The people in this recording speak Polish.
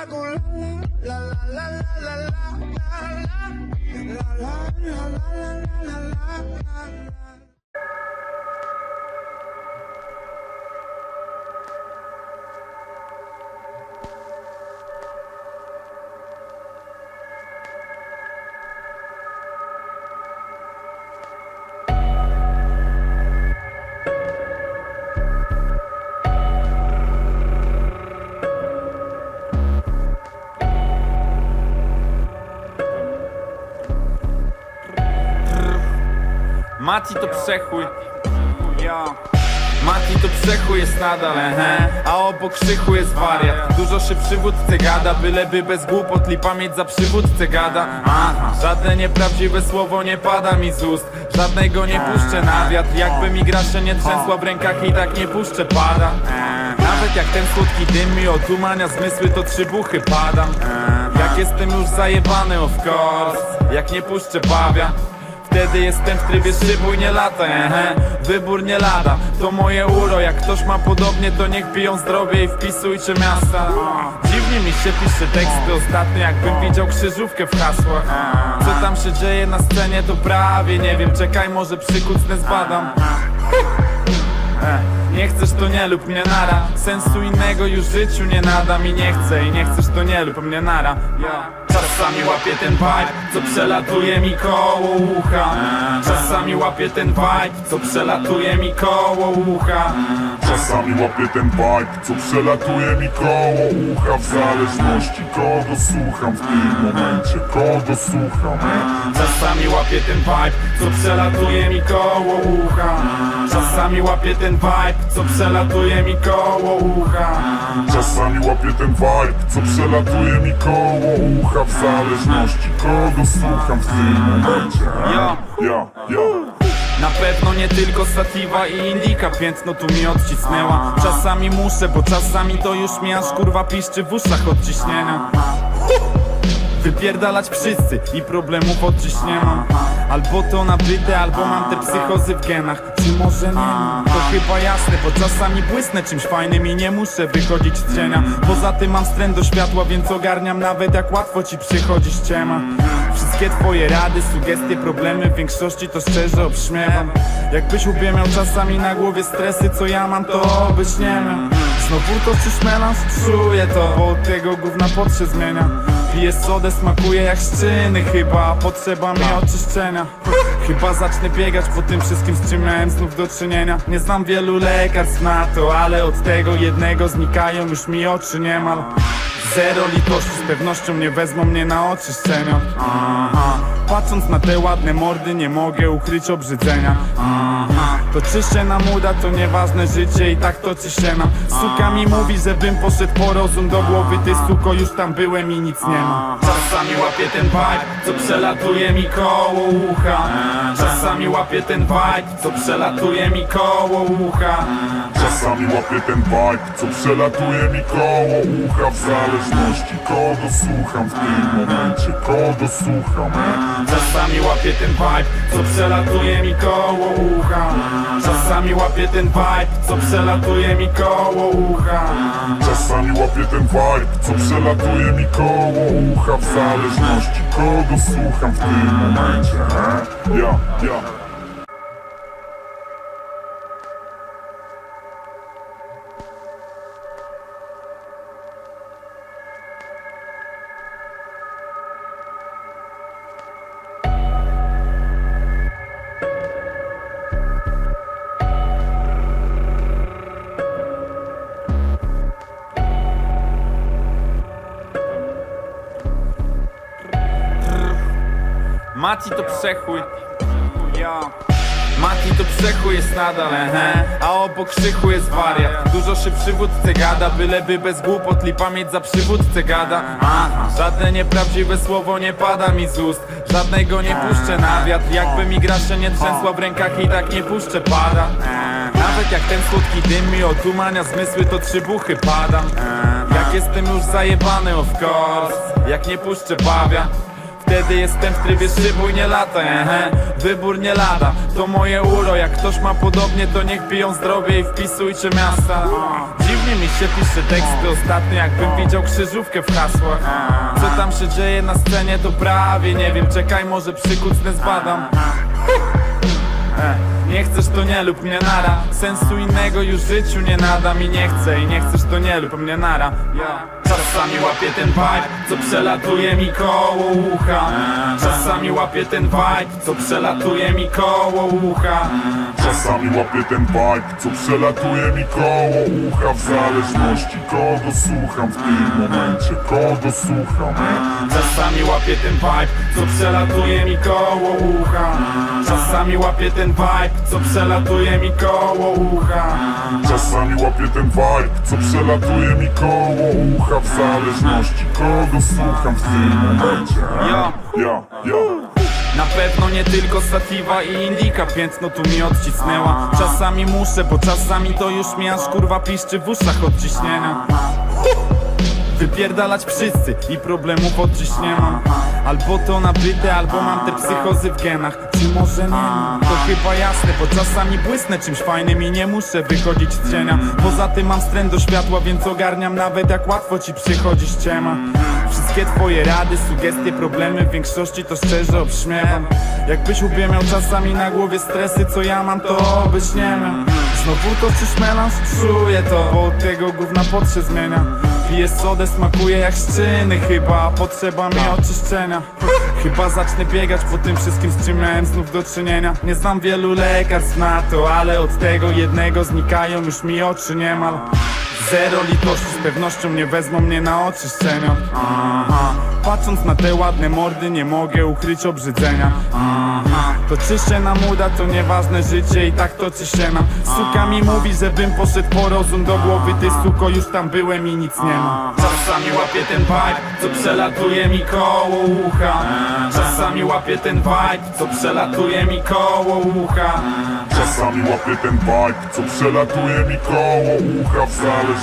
la la la la la. Mati to przechój Ja. Mati to przechój jest nadal, ehe. A obok krzychu jest wariat. Dużo się przywódcy gada Byleby bez głupot li pamięć za przywódcę gada. Aha, żadne nieprawdziwe słowo nie pada mi z ust. Żadnego nie puszczę na wiatr. Jakby mi grasze nie trzęsła w rękach i tak nie puszczę pada. Nawet jak ten słodki dym mi otumania zmysły to trzy buchy padam. Jak jestem już zajebany of course. Jak nie puszczę bawia Wtedy jestem w trybie szybuj nie lata, ehe. Wybór nie lada, to moje uro. Jak ktoś ma podobnie, to niech piją zdrowie i wpisujcie miasta. Dziwnie mi się pisze teksty ostatnio, jakbym widział krzyżówkę w hasłach. Co tam się dzieje na scenie, to prawie nie wiem. Czekaj, może przykucnę zbadam. E, Nie chcesz to nie lub mnie nara. Sensu innego już życiu nie nada mi nie chcę I nie chcesz to nie lub mnie nara. Czasami łapię ten vibe, co przelatuje mi koło ucha. Czasami łapię ten vibe, co przelatuje mi koło ucha. Czasami łapię ten vibe, co przelatuje mi koło ucha. W zależności kogo słucham w tym momencie, kogo słucham. Czasami łapię ten vibe, co przelatuje mi koło ucha. Czasami łapię ten vibe, co przelatuje mi koło ucha. Czasami łapię ten vibe, co przelatuje mi koło ucha W zależności kogo słucham w tym momencie? Ja. ja, ja. Na pewno nie tylko sativa i indika Piętno tu mi odcisnęła. Czasami muszę, bo czasami to już mi aż kurwa piszczy w uszach od ciśnienia Wypierdalać wszyscy i problemów od dziś nie mam Albo to nabyte, albo mam te psychozy w genach. Czy może nie? To chyba jasne, bo czasami błysnę czymś fajnym i nie muszę wychodzić z cienia. Poza tym mam wstręt do światła, więc ogarniam nawet jak łatwo ci przychodzi ściema. Wszystkie twoje rady, sugestie, problemy w większości to szczerze obśmiewam. Jakbyś łbie miał czasami na głowie stresy, co ja mam, to byś nie miał Znowu to czyż melanż? Czuję to, bo od tego gówna pot się zmienia Piję sodę, smakuje jak szczyny. Chyba Potrzeba mi oczyszczenia. Chyba zacznę biegać po tym wszystkim, z czym miałem znów do czynienia. Nie znam wielu lekarstw na to, ale od tego jednego znikają już mi oczy niemal. Zero litości, z pewnością nie wezmą mnie na oczyszczenia. Aha. Patrząc na te ładne mordy nie mogę ukryć obrzydzenia. Aha. To czy się nam uda, to nieważne życie i tak toczy się nam. Suka mi mówi, żebym poszedł po rozum do głowy. Ty suko, już tam byłem i nic nie ma. Czasami łapię ten vibe, co przelatuje mi koło ucha. Czasami łapię ten vibe, co przelatuje mi koło ucha. Czasami łapię ten vibe, co przelatuje mi koło ucha. W zależności kogo słucham w tym momencie, kogo słucham. Czasami łapię ten vibe, co przelatuje mi koło ucha Czasami łapię ten vibe, co przelatuje mi koło ucha. Czasami łapię ten vibe, co przelatuje mi koło ucha. W zależności kogo słucham w tym momencie? Ja, ja Mati to przechój Ja. Mati to przechój jest nadal, ehe A obok krzychu jest wariat. Dużo się przywódcy gada Byleby bez głupot li pamięć za przywódcę gada. Aha, żadne nieprawdziwe słowo nie pada mi z ust. Żadnego nie puszczę na wiatr. Jakby mi grasze nie trzęsła w rękach i tak nie puszczę pada. Nawet jak ten słodki dym mi otumania zmysły to trzy buchy padam. Jak jestem już zajebany of course. Jak nie puszczę bawia Wtedy jestem w trybie szybuj nie lata, ehe Wybór nie lada, to moje uro. Jak ktoś ma podobnie, to niech piją zdrowie i wpisujcie miasta. Dziwnie mi się pisze teksty ostatnio jakbym widział krzyżówkę w hasłach. Co tam się dzieje na scenie to prawie nie wiem. Czekaj może przykucnę zbadam Nie chcesz to nie lub mnie nara. Sensu innego już życiu nie nadam I nie chcę i nie chcesz to nie lub mnie nara. Ja. Czasami łapię ten vibe, co przelatuje mi koło ucha. Czasami łapię ten vibe, co przelatuje mi koło ucha. Czasami łapię ten vibe, co przelatuje mi koło ucha. W zależności kogo słucham w tym momencie Kogo słucham. Czasami łapię ten vibe, co przelatuje mi koło ucha. Czasami łapię ten vibe, co przelatuje mi koło ucha. Czasami łapię ten vibe, co przelatuje mi koło ucha. W zależności kogo słucham w tym momencie. Ja. ja, ja. Na pewno nie tylko sativa i indika Piętno tu mi odcisnęła. Czasami muszę, bo czasami to już mi aż kurwa piszczy w uszach od ciśnienia Wypierdalać wszyscy i problemów od nie mam Albo to nabyte, albo mam te psychozy w genach. Czy może nie? Mam? To chyba jasne, bo czasami błysnę czymś fajnym i nie muszę wychodzić z cienia. Poza tym mam wstręt do światła, więc ogarniam nawet jak łatwo ci przychodzi ściema Wszystkie twoje rady, sugestie, problemy w większości to szczerze obśmiewam. Jakbyś łbie miał czasami na głowie stresy, co ja mam, to byś nie miał Znowu to czyś melanż? Czuję to, bo od tego gówna pot zmienia. Piję sodę, smakuje jak szczyny chyba Potrzeba mi oczyszczenia. Chyba zacznę biegać po tym wszystkim, z czym miałem znów do czynienia. Nie znam wielu lekarstw na to, ale od tego jednego znikają już mi oczy niemal. Zero litości, z pewnością nie wezmą mnie na oczyszczenia. Aha. Patrząc na te ładne mordy nie mogę ukryć obrzydzenia. Aha. To czy się nam uda, to nieważne życie i tak toczy się nam. Suka mi mówi, żebym poszedł po rozum do głowy Ty suko, już tam byłem i nic nie ma. Czasami łapię ten vibe, co przelatuje mi koło ucha. Czasami łapię ten vibe, co przelatuje mi koło ucha. Czasami łapię ten vibe, co przelatuje mi koło ucha W zależności